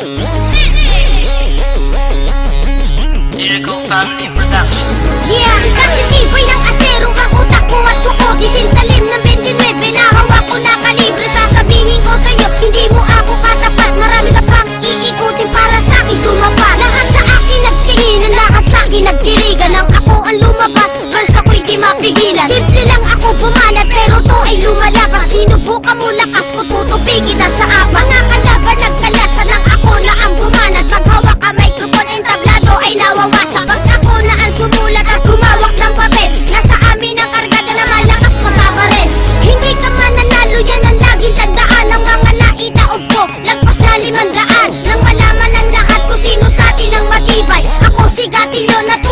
Miracle Family Production Yeah! Kasi tiboy ng asero ang utak ko at kukudisin talim ng 29 na hawak ko na kalibre. Sasabihin ko sa'yo, hindi mo ako katapat. Marami ka pang iikutin para sa'kin sumapa. Lahat sa akin nagtinginan, lahat sa'kin nagtirigan. Ang ako ang lumabas, verse ako'y di mapigilan. Simple lang ako bumanat, pero to ay lumalaban Sinubukan mo lakas ko, tutupigin na sa apat. Mga You're not.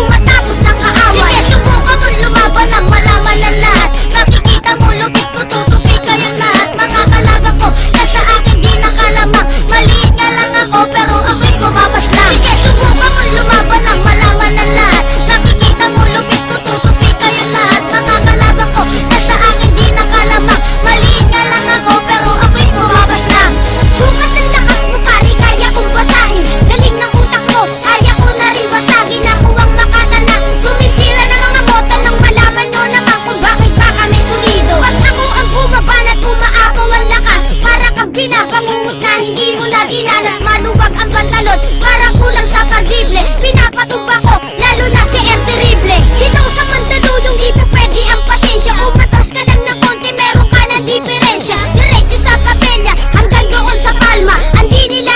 Pinapangungot na hindi mo na dinanas. Maluwag ang pantalon, parang kulang sa pandible Pinapatumba ko, lalo na si El Terrible. Hito sa Mandaluyong, di pa pwede ang pasensya. Umatas ka lang ng konti, meron ka ng diferensya. Diretso sa papelya, hanggang doon sa palma. Andi nila